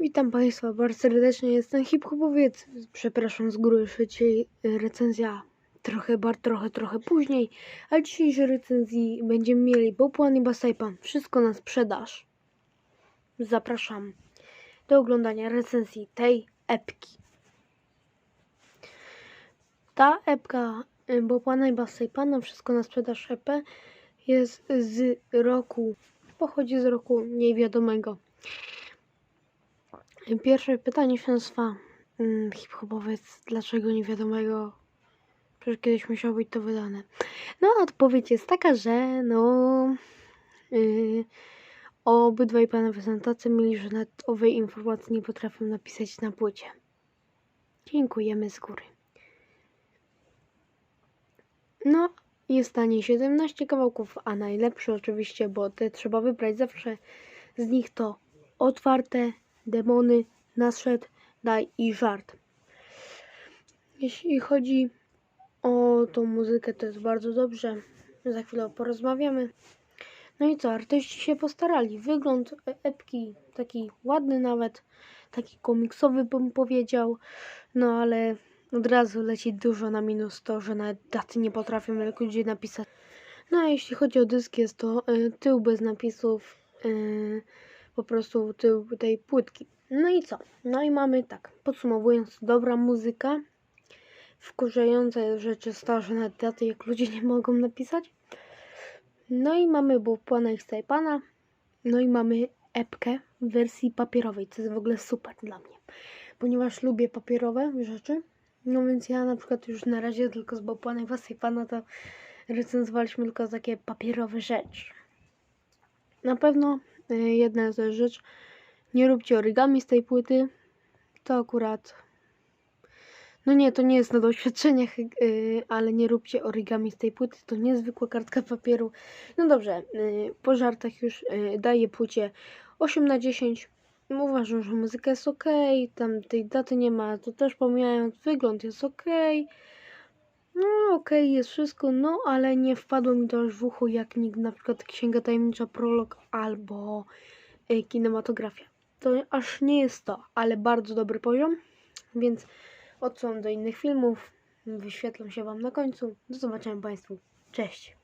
Witam Państwa bardzo serdecznie, jestem hip-hopowiec. Przepraszam z góry, że dzisiaj recenzja trochę, bar, trochę, trochę później, a dzisiejszej recenzji będziemy mieli Bopłan i Basajpan. Wszystko na sprzedaż. Zapraszam do oglądania recenzji tej epki. Ta epka y, Bopłana i Basajpana, Wszystko na sprzedaż EP jest z roku, pochodzi z roku niewiadomego. Pierwsze pytanie nazywa mm, hip-hopowiec, dlaczego niewiadomego? Przecież kiedyś musiało być to wydane. No, odpowiedź jest taka, że no yy, obydwaj panowie są tacy mili, że nawet owej informacji nie potrafią napisać na płycie. Dziękujemy z góry. No, jest taniej 17 kawałków, a najlepszy oczywiście, bo te trzeba wybrać zawsze z nich to otwarte, demony, nadszedł, daj i żart. Jeśli chodzi o tą muzykę, to jest bardzo dobrze. Za chwilę porozmawiamy. No i co, artyści się postarali. Wygląd epki taki ładny nawet, taki komiksowy bym powiedział. No ale od razu leci dużo na minus to, że nawet daty nie potrafią ludzie napisać. No a jeśli chodzi o dysk, jest to y, tył bez napisów. Y, po prostu tej płytki. No i co? No i mamy tak, podsumowując, dobra muzyka, wkurzające rzeczy starze na daty, jak ludzie nie mogą napisać. No i mamy Bopłana i Stajpana. No i mamy epkę w wersji papierowej, co jest w ogóle super dla mnie, ponieważ lubię papierowe rzeczy. No więc ja na przykład już na razie tylko z Bopłana i Stajpana to recenzowaliśmy tylko takie papierowe rzeczy. Na pewno jedna z rzeczy, nie róbcie origami z tej płyty. To akurat. No nie, to nie jest na doświadczeniach, yy, ale nie róbcie origami z tej płyty. To niezwykła kartka papieru. No dobrze, yy, po żartach już daję płycie 8 na 10. Uważam, że muzyka jest ok, tam tej daty nie ma, to też pomijając, wygląd jest ok. No ok, jest wszystko, no ale nie wpadło mi to aż w ucho jak nikt, na przykład Księga Tajemnicza Prolog albo y, Kinematografia to aż nie jest to, ale bardzo dobry poziom, więc odsyłam do innych filmów, wyświetlą się Wam na końcu. Do zobaczenia Państwu. Cześć!